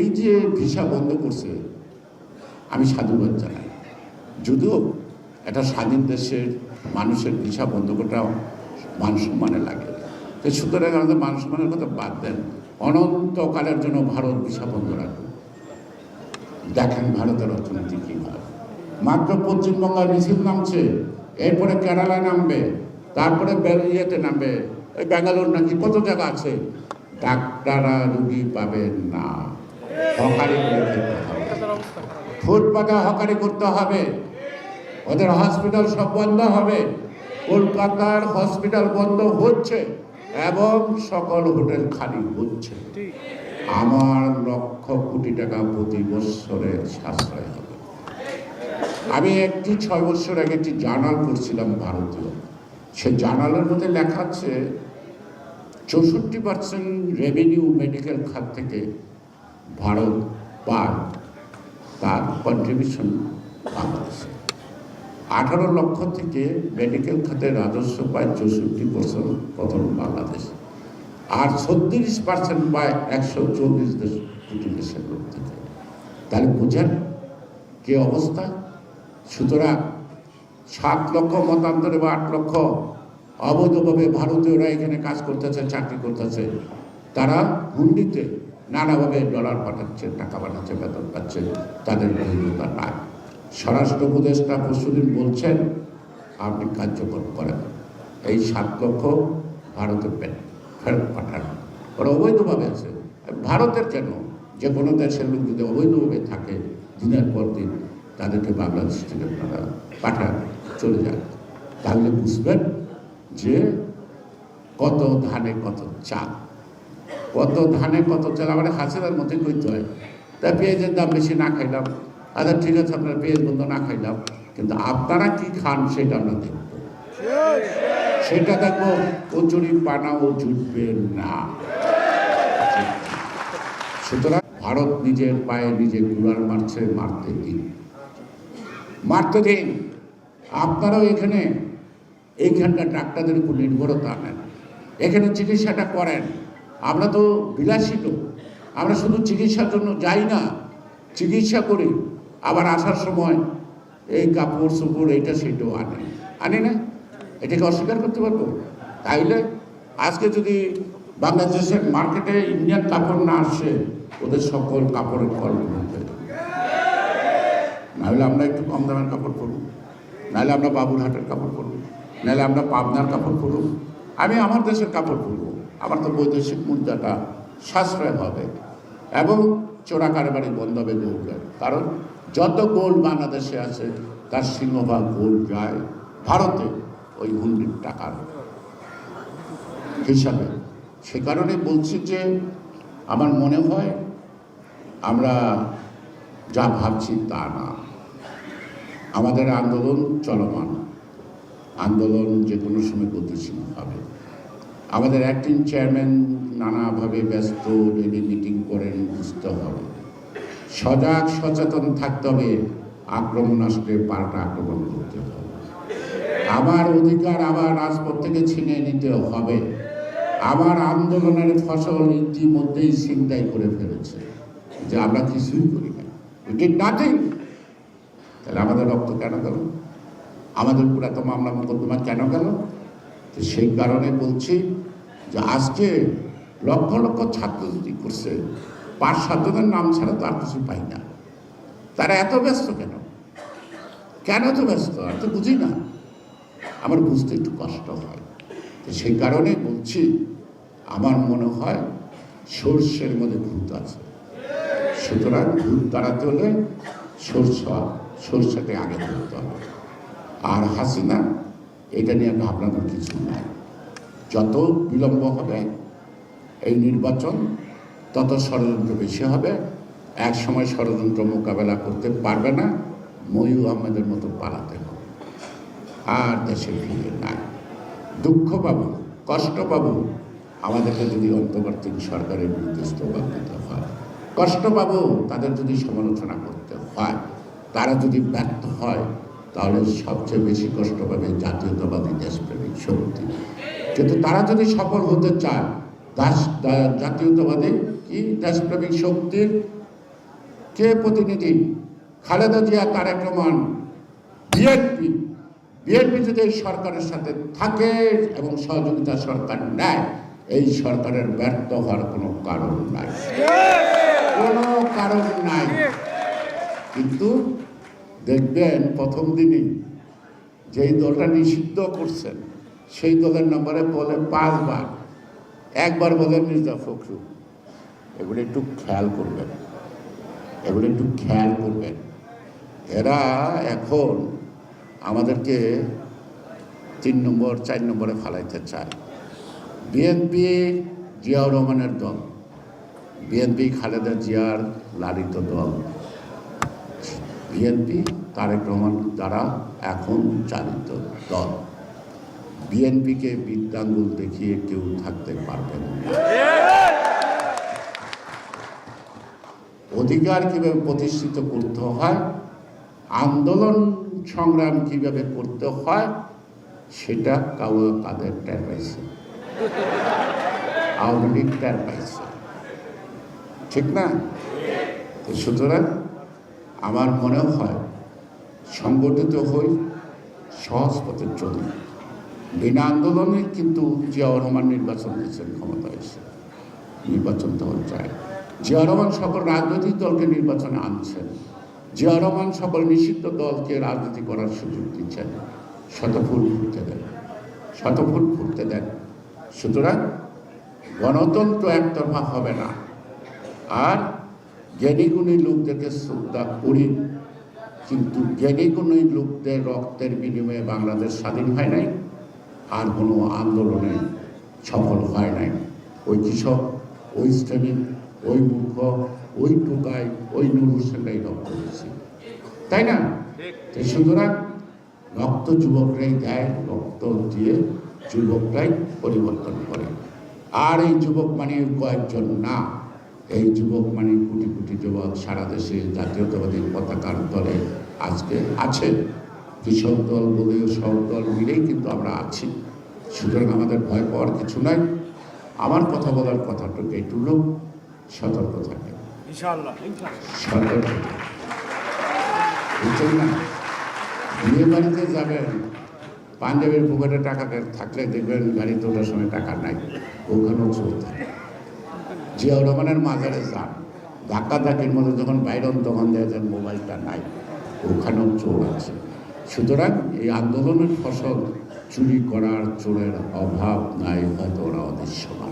এই যে ভিসা বন্ধ করছে, আমি সাধুবাদ জানাই। যদিও একটা স্বাধীন দেশের মানুষের ভিসা বন্ধ করা মান সম্মানে লাগে। তো সুতরাং আমাদের মান সম্মানের কথা বাদ দেন। অনন্তকালের জন্য ভারত ভিসা বন্ধ রাখবে দেখেন ভারতের অর্থনীতি কী হয়। মাত্র পশ্চিমবঙ্গের মিছিল নামছে, এরপরে কেরালায় নামবে, তারপরে ইয়েতে নামবে ওই ব্যাঙ্গালোর নাকি কত জায়গা আছে? ডাক্তাররা রুগী পাবেন না। হকারি করে হবে ফুটপাতে হকারি করতে হবে। ওদের হসপিটাল সব বন্ধ হবে। কলকাতার হসপিটাল বন্ধ হচ্ছে এবং সকল হোটেল খালি হচ্ছে। আমার লক্ষ কোটি টাকা প্রতি বৎসরে সাশ্রয় হবে। আমি একটি ছয় বছর আগে একটি জার্নাল করছিলাম ভারতীয়। সে জার্নালের মধ্যে লেখা আছে, চৌষট্টি পার্সেন্ট রেভিনিউ মেডিকেল খাত থেকে ভারত পায় তার কন্ট্রিবিউশন বাংলাদেশে। আঠারো লক্ষ থেকে মেডিকেল খাতে রাজস্ব পায় চৌষট্টি পার্সেন্ট প্রথম বাংলাদেশ। আর ছত্রিশ পার্সেন্ট পায় একশো চল্লিশ দেশ কোটি দেশের লোক থেকে। তাহলে বুঝেন কি অবস্থা? সুতরাং সাত লক্ষ মতান্তরে বা আট লক্ষ অবৈধভাবে ভারতীয়রা এখানে কাজ করতেছে, চাকরি করতেছে, তারা হুন্ডিতে নানাভাবে ডলার পাঠাচ্ছে টাকা পাঠাচ্ছে বেতন পাচ্ছে তাদের বৈধতা নাই। স্বরাষ্ট্র উপদেষ্টা পরশুদিন বলছেন, আপনি কার্যকর করেন। এই সাত লক্ষ ভারতে ফেরত পাঠান। ওরা অবৈধভাবে আছে। ভারতের কেন যে কোনো দেশের লোক যদি অবৈধভাবে থাকে, দিনের পর দিন তাদেরকে বাংলাদেশ থেকে আপনারা পাঠান, চলে যান। তাহলে বুঝবেন যে কত ধানে কত চাল। কত ধানে, কত চাল আমার হাসিনার মধ্যে করতে হয়। তা পেঁয়াজের দাম বেশি না খাইলাম। আচ্ছা ঠিক আছে, আপনার পেঁয়াজ বন্ধ না খাইলাম। কিন্তু আপনারা কি খান সেটা আমরা দেখব। সেটা দেখব, কচুরি পানাও জুটবে না। সুতরাং ভারত নিজের পায়ে নিজে গুলার মারছে মারতে দিন। মারতে দিন। আপনারাও এখানে, এইখানকার ডাক্তারদের উপর নির্ভরতা নেন। এখানে চিকিৎসাটা করেন। আমরা তো বিলাসী লোক আমরা শুধু চিকিৎসার জন্য যাই না, চিকিৎসা করি। আবার আসার সময় এই কাপড় চোপড়, এইটা সেটাও আনে। আনি না? এটাকে অস্বীকার করতে পারব? তাইলে আজকে যদি বাংলাদেশের মার্কেটে ইন্ডিয়ান কাপড় না আসে, ওদের সকল কাপড়ের ফল নাহলে আমরা একটু কম দামের কাপড় পরব। নাহলে আমরা বাবুরহাটের কাপড় পরব। নাহলে আমরা পাবনার কাপড় পরব। আমি আমার দেশের কাপড় পরব। আমার তো বৈদেশিক মুদ্রাটা সাশ্রয় হবে এবং চোরা কারবারি বন্ধ হবে গোল্ডের কারণ যত গোল্ড বাংলাদেশে আছে, তার সিংহভাগ গোল্ড যায় ভারতে ওই হুন্ডির টাকার হিসাবে। সে কারণে বলছি যে, আমার মনে হয় আমরা যা ভাবছি তা না। আমাদের আন্দোলন চলমান। আন্দোলন যে কোনো সময় গতিশীল হবে। আমাদের অ্যাক্টিং চেয়ারম্যান নানাভাবে ব্যস্ত ডেলি মিটিং করেন, বুঝতে হবে। সজাগ, সচেতন থাকতে হবে, আক্রমণ আসলে পাল্টা আক্রমণ করতে হবে। আমার অধিকার, আবার রাজপথ থেকে ছিনিয়ে নিতে হবে। আবার আন্দোলনের ফসল ইতিমধ্যেই ছিনতাই করে ফেলেছে। যে আমরা কিছুই করি না। তাহলে আমাদের রক্ত কেন গেল? আমাদের এত মামলা মোকদ্দমা কেন গেল? সেই কারণে বলছি যে আজকে লক্ষ লক্ষ ছাত্র যদি করছে, পাঁচ সাতজনের নাম ছাড়া তো আর কিছু পাই না। তারা এত ব্যস্ত কেন? কেন এত ব্যস্ত? আর তো বুঝি না। আমার বুঝতে একটু কষ্ট হয়। তো সেই কারণে বলছি, আমার মনে হয় সর্ষের মধ্যে ভূত আছে। সুতরাং ভূত তাড়াতে হলে সরষা সরষাকে আগে ধরতে হবে। আর হাসিনা, এটা নিয়ে ভাবনার কিছু নাই। যত বিলম্ব হবে, এই নির্বাচন তত ষড়যন্ত্র বেশি হবে। এক সময় ষড়যন্ত্র মোকাবেলা করতে পারবে না ময়ূ আহমেদের মতো পালাতে হবে। আর দেশে ফিরে নাই। দুঃখ পাবো, কষ্ট পাবো। আমাদেরকে যদি অন্তর্বর্তী সরকারের বিরুদ্ধে স্লোগান দিতে হয়, কষ্ট পাবো। তাদের যদি সমালোচনা করতে হয়, তারা যদি ব্যর্থ হয়, তাহলে সবচেয়ে বেশি কষ্ট পাবে জাতীয়তাবাদী দেশপ্রেমিক শক্তি। কিন্তু তারা যদি সফল হতে চায় দাস জাতীয়তাবাদী, কি, দেশপ্রেমিক শক্তির কে প্রতিনিধি? খালেদা জিয়া, তারেক রহমান বিএনপি বিএনপি যদি সরকারের সাথে থাকে এবং সহযোগিতা সরকার নেয়, এই সরকারের ব্যর্থ হওয়ার কোনো কারণ নাই। কোনো কারণ নাই। কিন্তু দেখবেন প্রথম দিনই যেই দলটা নিষিদ্ধ করছেন সেই দলের নম্বরে বলে পাঁচবার। একবার বলে মির্জা ফখরুল। এগুলো একটু খেয়াল করবেন। এগুলো একটু খেয়াল করবেন। এরা এখন আমাদেরকে তিন নম্বর, চার নম্বরে ফালাইতে চায়। বিএনপি জিয়াউর রহমানের দল। বিএনপি খালেদা জিয়ার লালিত দল। বিএনপি তারেক রহমান দ্বারা এখন চালিত দল। বিএনপিকে বিদ্যাঙ্গুল দেখিয়ে কেউ থাকতে পারবেন না। অধিকার কীভাবে প্রতিষ্ঠিত করতে হয়, আন্দোলন সংগ্রাম কীভাবে করতে হয়, সেটা কাউ তাদের টের পাইছে আওয়ামী লীগ টের পাইছে ঠিক না? সুতরাং আমার মনে হয় সংগঠিত হই, সহজ পথে চলি। বিনা আন্দোলনে কিন্তু জিয়াউর রহমান নির্বাচন দিয়েছেন ক্ষমতা এসে। নির্বাচন দেওয়া যায় জিয়া রহমান সকল রাজনৈতিক দলকে নির্বাচনে আনছেন। জিয়া রহমান সকল নিষিদ্ধ দলকে রাজনীতি করার সুযোগ দিচ্ছেন। শতফুল ফুটতে দেন। শতফুল ফুটতে দেন। সুতরাং গণতন্ত্র একতরফা হবে না। আর জ্ঞানীগুণী লোকদেরকে শ্রদ্ধা করি, কিন্তু জ্ঞানীগুণী লোকদের রক্তের বিনিময়ে বাংলাদেশ স্বাধীন হয় নাই। আর কোনো আন্দোলনে সফল হয় নাই। ওই কৃষক ওই শ্রমিক ওই মূর্খ ওই টোকাই ওই নুর হোসেনরাই রক্ত দিয়েছে। তাই না? সুতরাং রক্ত যুবকরাই দেয় রক্ত দিয়ে যুবকরাই পরিবর্তন করে। আর এই যুবক মানে কয়েকজন না এই যুবক মানে কোটি কোটি যুবক সারা দেশে জাতীয়তাবাদী পতাকার দলে আজকে আছে। কৃষক দল বলে সব দল মিলেই কিন্তু আমরা আছি। সুতরাং আমাদের ভয় পাওয়ার কিছু নাই। আমার কথা বলার কথাটুকু এইটুকু সতর্ক থাকে। সতর্ক। না? বিয়ে বাড়িতে যাবেন পাঞ্জাবের পকেটে টাকা থাকলে দেখবেন গাড়িতে ওঠার সময় টাকা নাই। ওখানেও চোর থাকে। জিয়াউর রহমানের মাজারে যান। ধাক্কা ধাক্কির মধ্যে যখন বাইরন তখন দেখা যায় মোবাইলটা নাই। ওখানেও চোর আছে। সুতরাং এই আন্দোলনের ফসল চুরি করার চোরের অভাব নাই হয়তো ওরা অদৃশ্যমান।